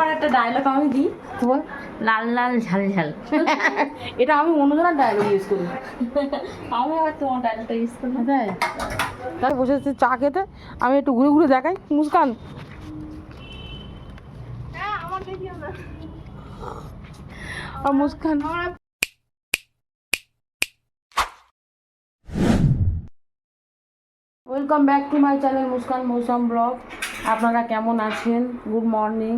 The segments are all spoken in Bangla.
তোমার একটা ডায়লগ আমি দিই। তোমার? লাল লাল ঝাল ঝাল। এটা আমি অন্যজনের ডায়লগ ইউজ করি। আমি আবার তোমার ডায়লগটা ইউজ করলাম তাই তাই বসে আছি চা খেতে আমি একটু ঘুরে ঘুরে দেখাই। মুস্কান। আর Muskan. Welcome back to my channel Muskan Mousum vlog. আপনারা কেমন আছেন? গুড মর্নিং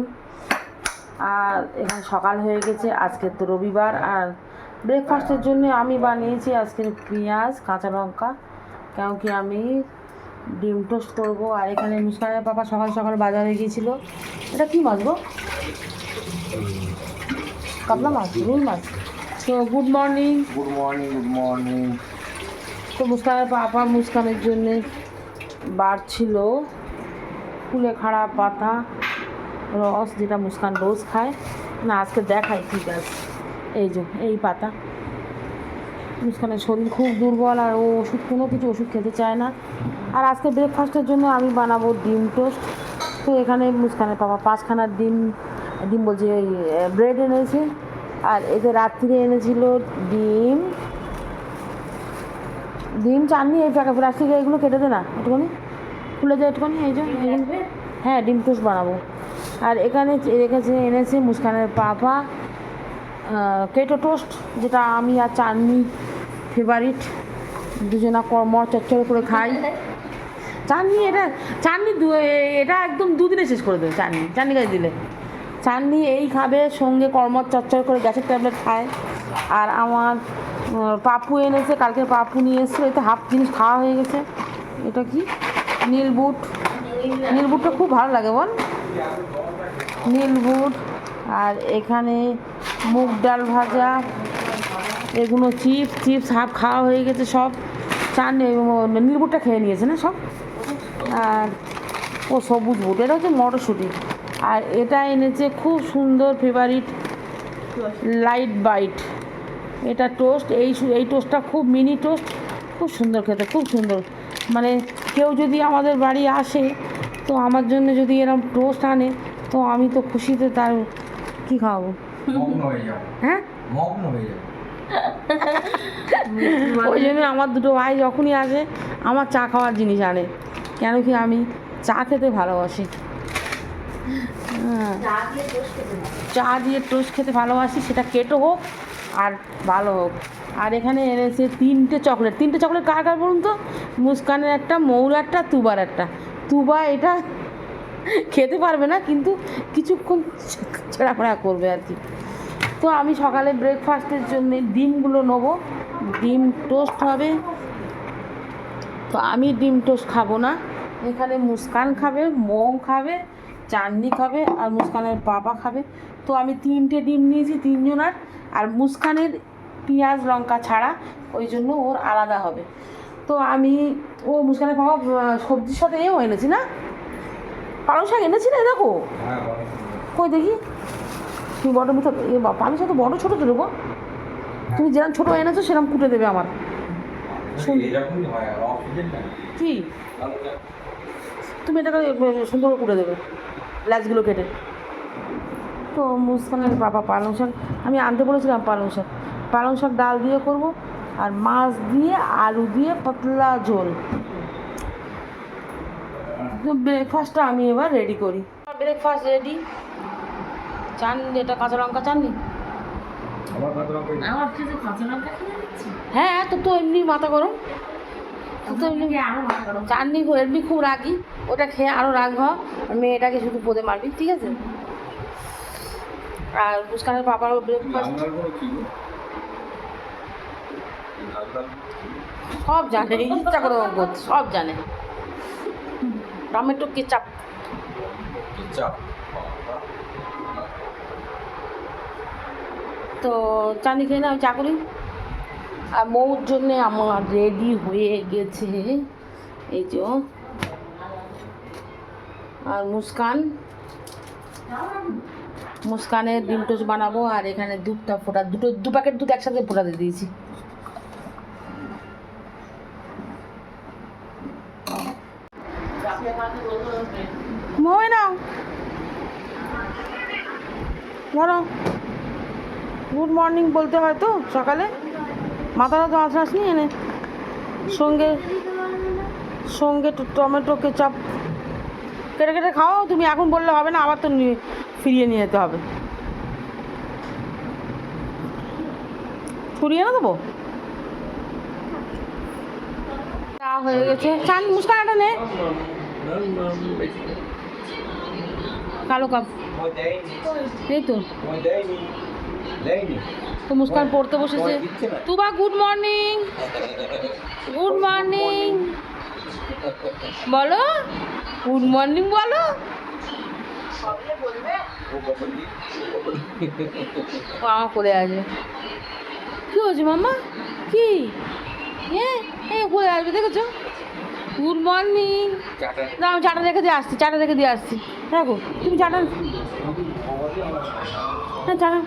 আর এখানে সকাল হয়ে গেছে আজকে তো রবিবার আর ব্রেকফাস্টের জন্য আমি বানিয়েছি আজকে পেঁয়াজ কাঁচা লঙ্কা কেন কি আমি ডিম টোস্ট করব আর এখানে মুস্কানের পাপা সকাল সকাল বাজারে গিয়েছিল। এটা কী মাছ গো? কাতলা মাছ রুই মাছ। তো good morning good morning good morning তো মুস্কানের পাপা মুস্কানের জন্যে বার ছিল ফুলে খাড়া পাতা। রস যেটা মুস্কান রোজ খায়। না আজকে দেখাই ঠিক আছে এই যে এই পাতা। মুস্কানের শরীর খুব দুর্বল আর ও ওষুধ কোনো কিছু ওষুধ খেতে চায় না। আর আজকে ব্রেকফাস্টের জন্য আমি বানাবো ডিম টোস্ট। তো এখানে মুস্কানের পাপা পাঁচখানা ডিম ডিম বলছি ওই ব্রেড এনেছে। আর এতে রাত্রিরে এনেছিল ডিম। ডিম চাননি এই প্যাকেট প্লাস্টিকে এগুলো কেটে দে না একটুখানি। খুলে যায় একটুখানি এই যে হ্যাঁ ডিম টোস্ট বানাবো। আর এখানে রেখেছে, এনেছে মুস্কানের পাপা কেটো টোস্ট, যেটা আমি আর চাননি ফেভারিট দুজনা কর্ম চচ্চড়ে করে খাই। চাননি এটা, চাননি দু- এটা একদম দুদিনে শেষ করে দেবে চাননি চাননি গাছ দিলে? চাননি এই খাবে, সঙ্গে কর্মর চচ্চর করে গ্যাসের ট্যাবলেট খায়। আর আমার পাপু এনেছে, কালকে পাপু নিয়ে এসেছিল এতে হাফ জিনিস খাওয়া হয়ে গেছে। এটা কি? নীল বুট। নীল বুটটা খুব ভালো লাগে বল। নীল বুট আর এখানে মুগ ডাল ভাজা, এগুলো চিপস চিপস হাফ খাওয়া হয়ে গেছে সব। চান নীল বুটটা খেয়ে নিয়েছে না সব? আর ও সবুজ বুট, এটা হচ্ছে মটরশুঁটি। আর এটা এনেছে খুব সুন্দর ফেভারিট লাইট বাইট এটা টোস্ট এই এই টোস্টটা খুব মিনি টোস্ট খুব সুন্দর খেতে, খুব সুন্দর। মানে কেউ যদি আমাদের বাড়ি আসে তো আমার জন্য যদি এরকম টোস্ট আনে তো আমি তো খুশিতে তার কী খাওয়াবো? মগ্ন হয়ে যাবে। হ্যাঁ? মগ্ন হয়ে যাবে। ওই জন্য আমার দুটো ভাই যখনই আসে আমার চা খাওয়ার জিনিস আনে। কেন কি আমি চা খেতে ভালোবাসি। হ্যাঁ। চা দিয়ে টোস্ট খেতে ভালোবাসি। সেটা কেটো হোক আর ভালো হোক। আর এখানে এনেছে তিনটে চকলেট। তিনটে চকলেট কার কার বলুন তো? মুস্কানের একটা মৌর একটা তুবার একটা তুবা এটা খেতে পারবে না, কিন্তু কিছুক্ষণ ছেঁড়াফেড়া করবে আর কি। তো আমি সকালে ব্রেকফাস্টের জন্য ডিমগুলো নেব। ডিম টোস্ট হবে। তো আমি ডিম টোস্ট খাব না। এখানে মুস্কান খাবে মৌ খাবে চাননি খাবে, আর মুস্কানের পাপা খাবে। তো আমি তিনটে ডিম নিয়েছি তিনজনার আর মুস্কানের পেঁয়াজ, লঙ্কা ছাড়া, ওই জন্য ওর আলাদা হবে। তো আমি ও মুস্কানের আহ, সবজির সাথে এও এনেছি না? পালং শাক এনেছি না দেখো? হ্যাঁ কই দেখি? তুমি বড় মিঠা এ বাবা আমি সাথে বড় ছোটো তো দেবো তুমি যেরকম ছোটো এনেছো সেরকম কুটে দেবে আমার। হয় না। কি? তুমি এটাকে সুন্দর করে কুটে দেবে ল্যাচগুলো কেটে। তো মুসকানের বাবা পালং শাক আমি আনতে বলেছিলাম পালং শাক। পালং শাক ডাল দিয়ে করব আর মাছ দিয়ে আলু দিয়ে পাতলা ঝোল। ব্রেকফাস্টটা আমি এবার রেডি করি। ব্রেকফাস্ট রেডি চান এটা কাঁচা লঙ্কা চাননি? হ্যাঁ তো তো এমনি মাথা গরম। তো এমনি আরও চাটনি এমনি খুব রাগি। ওটা খেয়ে আরও রাগ হ আর মেয়েটাকে শুধু পদে মারবি ঠিক আছে? আর মুস্কানের পাপারও ব্রেকফাস্ট লাল লাল কি গো? লাল লাল সব জানে ইচ্ছা করে সব জানে। Tomato ketchup. কি চাপ তো চানি খেয়ে না চা করি। আর মৌর জন্যে আমার রেডি হয়ে গেছে। এই যে আর মুস্কান। মুস্কানের ডিম টোস্ট বানাবো আর এখানে দুধটা ফোটা দুটো দু প্যাকেট দুধ একসাথে ফোটাতে দিয়েছি মই নাও ধরো গুড মর্নিং বলতে হয় তো সকালে মাথাটা তো আঁচড়াস নি এনে সঙ্গে সঙ্গে টমেটো কেচাপ কেটে কেটে খাও তুমি এখন বললে হবে না আবার তো নিয়ে ফিরিয়ে নিয়ে যেতে হবে ফুরিয়ে না দেবো হয়ে গেছে চান মুস্কানাটা নে কালো কাপ। এই তো মুস্কান পড়তে বসেছে? Tuba good morning good morning বলো। গুড মর্নিং বলো। আমার করে আসবে। কি হয়েছে মাম্মা? কি? হ্যাঁ হ্যাঁ করে আসবে, দেখেছ? গুড মর্নিং আমি চাটা রেখে দিয়ে আসছি চাটা রেখে দিয়ে আসছি। দেখো তুমি চাটা হ্যাঁ চাটা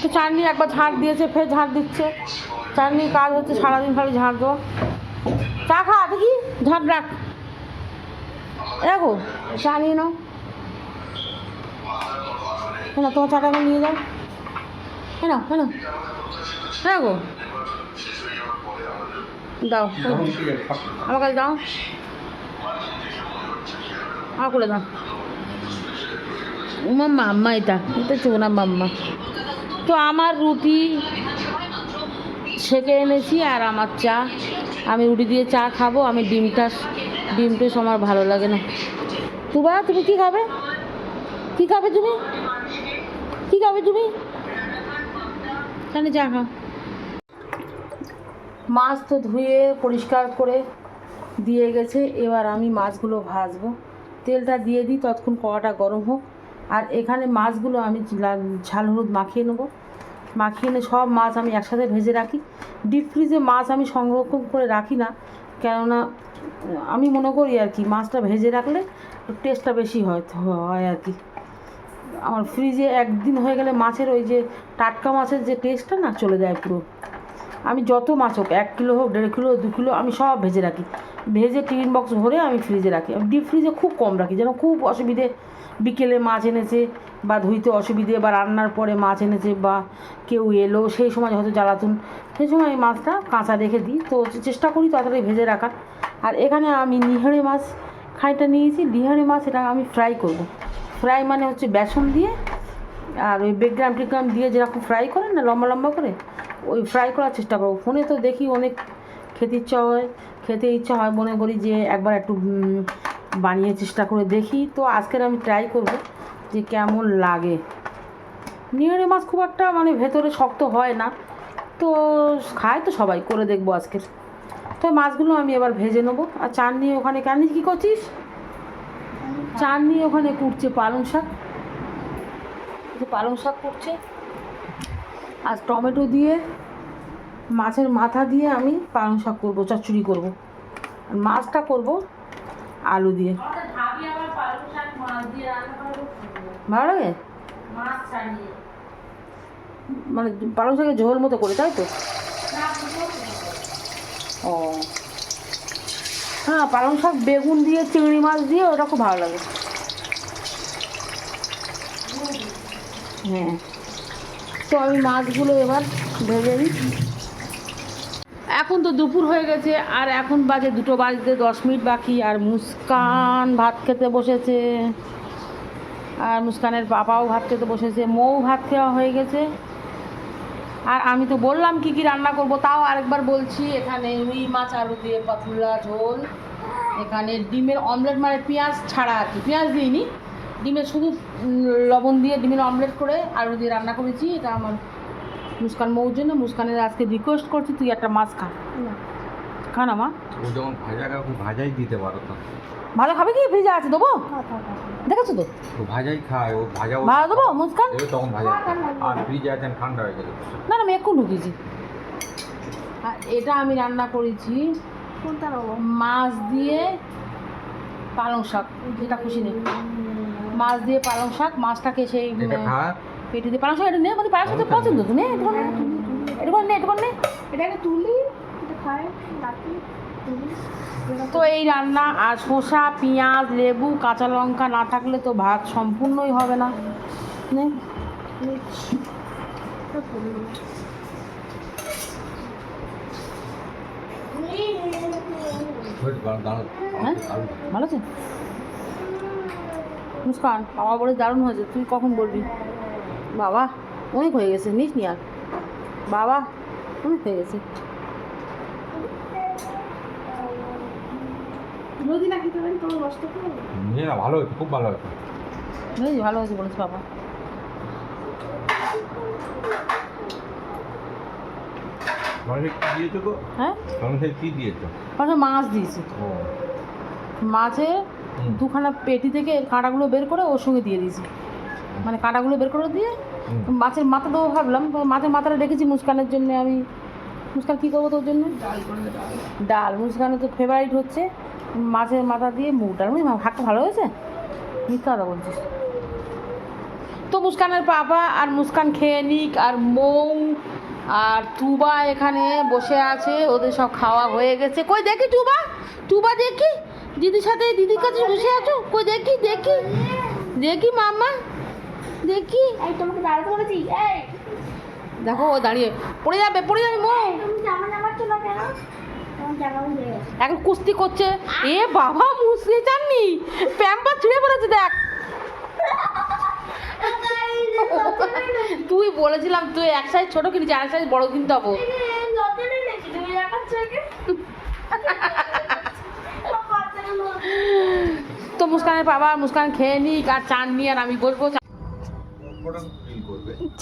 তো চাটনি একবার ঝাড় দিয়েছে ফের ঝাড় দিচ্ছে। চাটনির কাজ হচ্ছে সারাদিন খালি ঝাড় দেওয়া। চা খা দেখি ঝাড় রাখ। দেখো চা নিয়ে নাও। হ্যাঁ তোমার চাটা নিয়ে যাও। হ্যাঁ হ্যাঁ গো দাও। আমার কাছে দাও। আমার করে দাও। মাম্মা এটা। এটা চোনা মাম্মা। তো আমার রুটি সেকে এনেছি আর আমার চা। আমি রুটি দিয়ে চা খাব, আমি ডিমটা ডিম টোস আমার ভালো লাগে না। তুবা, তুমি কি খাবে? কি খাবে তুমি? কি খাবে তুমি? কেন চা খাও। মাছ তো ধুয়ে পরিষ্কার করে দিয়ে গেছে, এবার আমি মাছগুলো ভাজবো। তেলটা দিয়ে দিই, ততক্ষণ কড়াটা গরম হোক। আর এখানে মাছগুলো আমি ঝাল হলুদ মাখিয়ে নেব। মাখিয়ে এনে সব মাছ আমি একসাথে ভেজে রাখি। ডিপ ফ্রিজে মাছ আমি সংরক্ষণ করে রাখি না, কেননা আমি মনে করি আর কি, মাছটা ভেজে রাখলে টেস্টটা বেশি হয় হয় আর কি। আমার ফ্রিজে একদিন হয়ে গেলে মাছের ওই যে টাটকা মাছের যে টেস্টটা না, চলে যায় পুরো। আমি যত মাছ হোক, এক কিলো হোক, দেড় কিলো দু কিলো আমি সব ভেজে রাখি। ভেজে টিফিন বক্স ভরে আমি ফ্রিজে রাখি। ডিপ ফ্রিজে খুব কম রাখি, যেন খুব অসুবিধে বিকেলে মাছ এনেছে বা ধুইতে অসুবিধে বা রান্নার পরে মাছ এনেছে বা কেউ এলো, সেই সময় হয়তো জ্বালাতুন। সেই সময় আমি মাছটা কাঁচা রেখে দিই। তো চেষ্টা করি তাড়াতাড়ি ভেজে রাখার। আর এখানে আমি নিহারে মাছ, খানিকটা নিয়েছি। নিহারে মাছ এটা আমি ফ্রাই করব। ফ্রাই মানে হচ্ছে বেসন দিয়ে আর ওই বেগ্রাম টেগ্রাম দিয়ে যেরকম ফ্রাই করেন না, লম্বা লম্বা করে ওই ফ্রাই করার চেষ্টা করব। ফোনে তো দেখি অনেক খেতে ইচ্ছা হয়। খেতে ইচ্ছা হয় মনে করি যে একবার একটু বানিয়ে চেষ্টা করে দেখি। তো আজকের আমি ট্রাই করব যে কেমন লাগে। নিয়ারে মাছ খুব একটা মানে ভেতরে শক্ত হয় না। তো খায় তো সবাই করে দেখব আজকের। তো মাছগুলো আমি এবার ভেজে নেব। আর চান নিয়ে ওখানে কেন কী করছিস? চান নিয়ে ওখানে কুটছে পালং শাক। পালং শাক করছে। আর টমেটো দিয়ে, মাছের মাথা দিয়ে আমি পালং শাক করব, চচ্চড়ি করব। আর মাছটা করব আলু দিয়ে। ভালো লাগে? মানে পালং শাকের ঝোল মতো করে, তাই তো? ও। হ্যাঁ পালং শাক, বেগুন দিয়ে, চিংড়ি মাছ দিয়ে, ওটা খুব ভালো লাগে। হ্যাঁ। তো আমি মাছগুলো এবার ভেজে নিই। এখন তো দুপুর হয়ে গেছে, আর এখন বাজে দুটো বাজতে দশ মিনিট বাকি, আর মুস্কান ভাত খেতে বসেছে। আর মুস্কানের পাপাও ভাত খেতে বসেছে মৌ ভাত খাওয়া হয়ে গেছে। আর আমি তো বললাম কি কি রান্না করব, তাও আরেকবার বলছি, এখানে রুই মাছ, আলু দিয়ে পাতুলা, ঝোল, এখানে ডিমের অমলেট মানে পেঁয়াজ ছাড়া আর কি। পেঁয়াজ দিইনি ডিমের শুধু লবণ দিয়ে ডিমের অমলেট করে আলু দিয়ে রান্না করেছি এটা আমার মুস্কান মৌর জন্য। মুস্কানের আজকে রিকোয়েস্ট করছি তুই একটা মাছ খা। খা না মা। ও যখন ভাজা ভাজাই দিতে পারো তো। ভালো খাবে কি? ফ্রিজে আছে দেবো? দেখেছ তো? ও ভাজাই খায় ও ভাজা ও ভালো দেবো মুস্কান? তখন ভাজা। আর ফ্রিজে আছেন ঠান্ডা হয়ে গেলে। না না আমি এক্ষুন ঢুকিয়েছি আর এটা আমি রান্না করেছি। মাছ দিয়ে পালং শাক যেটা খুশি নেই। মাছ দিয়ে পালং শাক মাছটাকে সেই পেটে দিয়ে পালং শাক এটা নে মানে পালং শাক তো পছন্দ তো নে একটু নে। একটু নে এটাকে তুলি এটা খায় রাখি তো এই রান্না আর শসা পেঁয়াজ লেবু কাঁচা লঙ্কা না থাকলে তো ভাত সম্পূর্ণই হবে না হ্যাঁ? ভালো আছে? মুস্কান বাবা বলে দারুণ হয়েছে তুই কখন বলবি? বাবা অনেক হয়ে গেছে নিস নি আর। বাবা অনেক হয়ে গেছে। ভালো হয়েছে খুব ভালো হয়েছে। ভালো হয়েছে বলেছে বাবা। কি দিয়েছ গো? হ্যাঁ? কি দিয়েছ? পাশে মাছ দিয়েছি। ও। মাছে। দুখানা পেটি থেকে কাঁটাগুলো বের করে ওর সঙ্গে দিয়ে দিয়েছি। মানে কাঁটাগুলো বের করে দিয়ে মাছের মাথা দেবো ভাবলাম মাছের মাথাটা রেখেছি মুস্কানের জন্য আমি। মুস্কান কী করব তোর জন্য? ডাল মুস্কানের তো ফেভারিট হচ্ছে মাছের মাথা দিয়ে মুগ ডাল বুঝলি ভাতটা ভালো হয়েছে? মিথ্যা কথা বলছিস। তো মুস্কানের পাপা আর মুস্কান খেয়ে নিক আর মৌ আর টুবা এখানে বসে আছে ওদের সব খাওয়া হয়ে গেছে। কই দেখি টুবা? টুবা দেখি? দিদির সাথে দিদির কাছে বসে আছো? কই দেখি দেখি। দেখি মামা দেখি। এই তোমাকে দাঁড়াতে বলেছি। এই। দেখো ও দাঁড়িয়ে। পড়ে যাবে পড়ে যাবে মো। এখন কুস্তি করছে। এ বাবা মুসলি চাননি? প্যাম্পার ছুঁড়ে পড়েছে দেখ। তুই বলেছিলাম তুই এক সাইজ ছোট কিনছি আর এক সাইজ বড় কিনতে হব নতুনই নাকি তুমি দেখাচ্ছ আগে তো মুস্কানের বাবা আর মুস্কান খেয়ে নিক আর চান নিয়ে আর আমি বসবো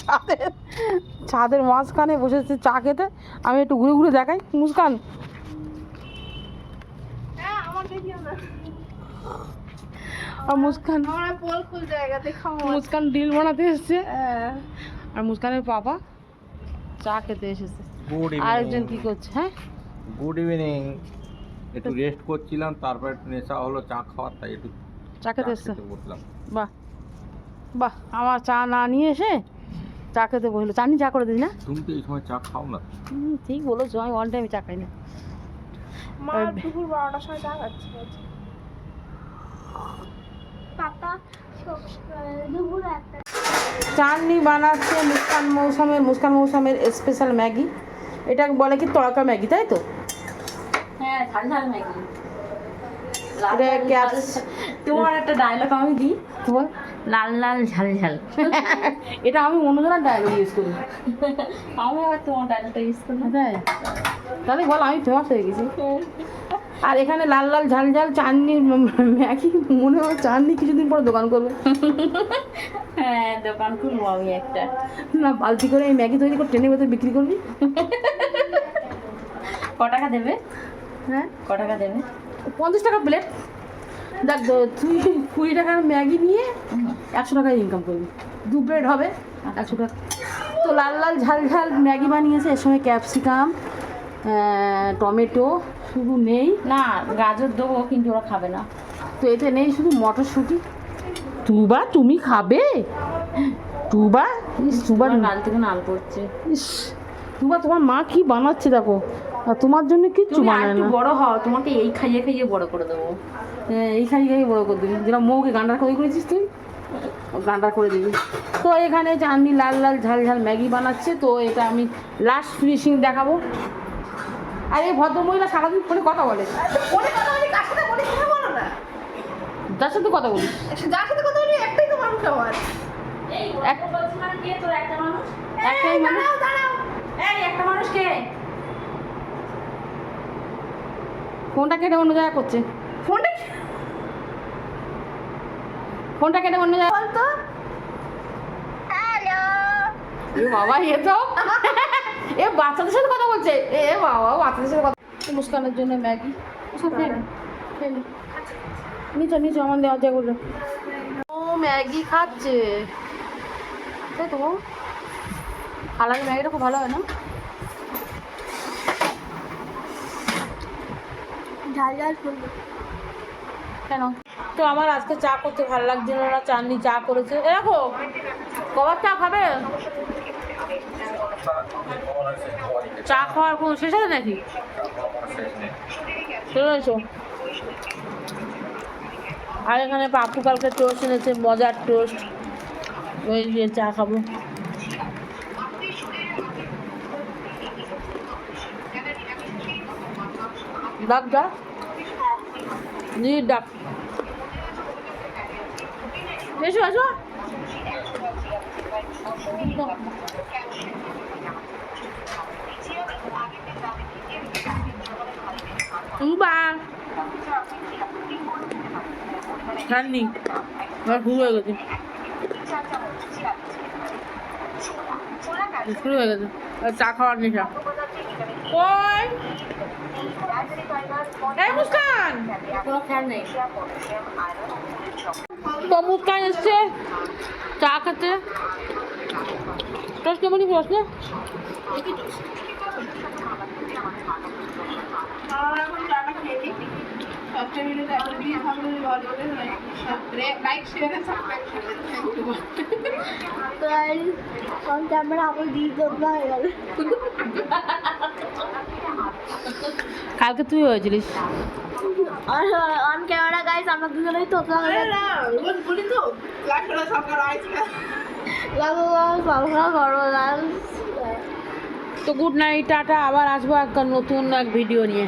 ছাদের ছাদের মাঝখানে বসেছে চা খেতে। আমি একটু ঘুরে ঘুরে দেখাই। মুস্কান। হ্যাঁ আর মুস্কান মুস্কান ডিল বানাতে এসছে। আর মুস্কানের পাপা চা খেতে এসেছে। গুড আরেকজন কি করছে হ্যাঁ? গুড ইভিনিং একটু রেস্ট করছিলাম তারপর একটু নেশা হলো চা খাওয়ার তাই একটু চা খেতে এসছে? বসলাম। বাহ। বাহ আমার চা না নিয়ে এসে চা খেতে বসল। চানি চা করে দিই না? তুমি তো এই সময় চা খাও না। ঠিক বলেছ আমি ওয়ান টাইমে চা খাই না। মা দুপুর বারোটার সময় চা খাচ্ছে। পাপা দুপুর একটা চাটনি বানাচ্ছে মুস্কান মৌসুমের মুস্কান মৌসুমের স্পেশাল ম্যাগি। এটা বলে কি তড়কা ম্যাগি তাই তো? হ্যাঁ ঝাল ঝাল ম্যাগি তোমার একটা ডায়লগ আমি দিই। তোমার লাল লাল ঝাল ঝাল। এটা আমি অন্যজনের ডায়লগ ইউজ করি। আমি আবার তোমার ডায়লগটা ইউজ করি তাই? তাহলে বল আমি ফেমাস হয়ে গেছি। আর এখানে লাল লাল ঝাল ঝাল চাটনি ম্যাগি মনে হয় চাটনি কিছুদিন পরে দোকান করবে। হ্যাঁ দোকান খুলবো আমি একটা। না বালতি করে এই ম্যাগি তৈরি করে ট্রেনের ভেতরে বিক্রি করবি? ক টাকা দেবে? হ্যাঁ? ক টাকা দেবে? পঞ্চাশ টাকা প্লেট দেখ তুই কুড়ি টাকার ম্যাগি নিয়ে একশো টাকায় ইনকাম করবি। দু প্লেট হবে একশো টাকা। তো লাল লাল ঝাল ঝাল ম্যাগি বানিয়েছে এর সময় ক্যাপসিকাম টমেটো শুধু নেই। না গাজর দেবো কিন্তু ওরা খাবে না। তো এতে নেই শুধু মটরশুঁটি। তুবা তুমি খাবে? তুবা ইস তুবা গাল থেকে নাল করছে ইস তুবা তোমার মা কি বানাচ্ছে দেখো। আর তোমার জন্য কিচ্ছু বানায় না। বড় হও তোমাকে এই খাইয়ে খাইয়ে বড় করে দেবো। হ্যাঁ, এই খাইয়ে খাইয়ে বড় করে দিবি। যেটা মৌকে গান্ডার করে করেছিস তুই? গান্ডার করে দিবি। তো এখানে চাঁদনি লাল লাল ঝাল ঝাল ম্যাগি বানাচ্ছে তো এটা আমি লাস্ট ফিনিশিং দেখাবো। আর এই ভদ্রমহিলা সারাদিন ফোনে কথা বলে। ফোনে কথা বলি কার সাথে বলি কথা বলো না? যার সাথে কথা বলিস? যার সাথে কথা বলি একটাই তো মানুষ আমার। এই এক- মানে কে তোর একটা মানুষ? একটাই মানুষ? দাঁড়াও দাঁড়াও। এই একটা মানুষ কে? ফোনটা কেটে অন্য জায়গায় করছে। ফোনটা ফোনটা কেটে অন্য জায়গায় বলতো? হ্যালো? এ বাবা এ তো এ বাচ্চাদের সাথে কথা বলছে। এ বাবা বাচ্চাদের সাথে কথা মুস্কানের জন্য ম্যাগি। সব খেয়ে খেয়ে। নিচে নিচে আমার দেওয়া যায় বলে ও ম্যাগি খাচ্ছে। তাই তো হালালি ম্যাগিটা খুব ভালো হয় না? ঝাল ঝাল ফুল কেন? তো আমার আজকে চা করতে ভালো লাগছিল না, চাননি চা করেছে। দেখো, কবার চা খাবে? চা খাওয়ার কোনো শেষ আছে নাকি? চলে এসো। আর এখানে পাপু কালকে টোস্ট এনেছে, মজার টোস্ট। ওই দিয়ে চা খাব। ডাক জি ডাক এসো এসো উবা খাননি আমার শুরু হয়ে গেছে শুরু হয়ে গেছে আর চা খাওয়ার নেশা এই মুস্কান! কোনো খেয়াল নেই। তো মুস্কান এসছে। চা খেতে। টোস্ট কেমনই প্রশ্ন আমার দিয়ে তোলা হয়ে। গেল কালকে তুই হয়েছিলিস। অন ক্যামেরা গাইস আমার দুজনেই হয়ে তো গুড নাইট টাটা আবার আসব একটা নতুন এক ভিডিও নিয়ে।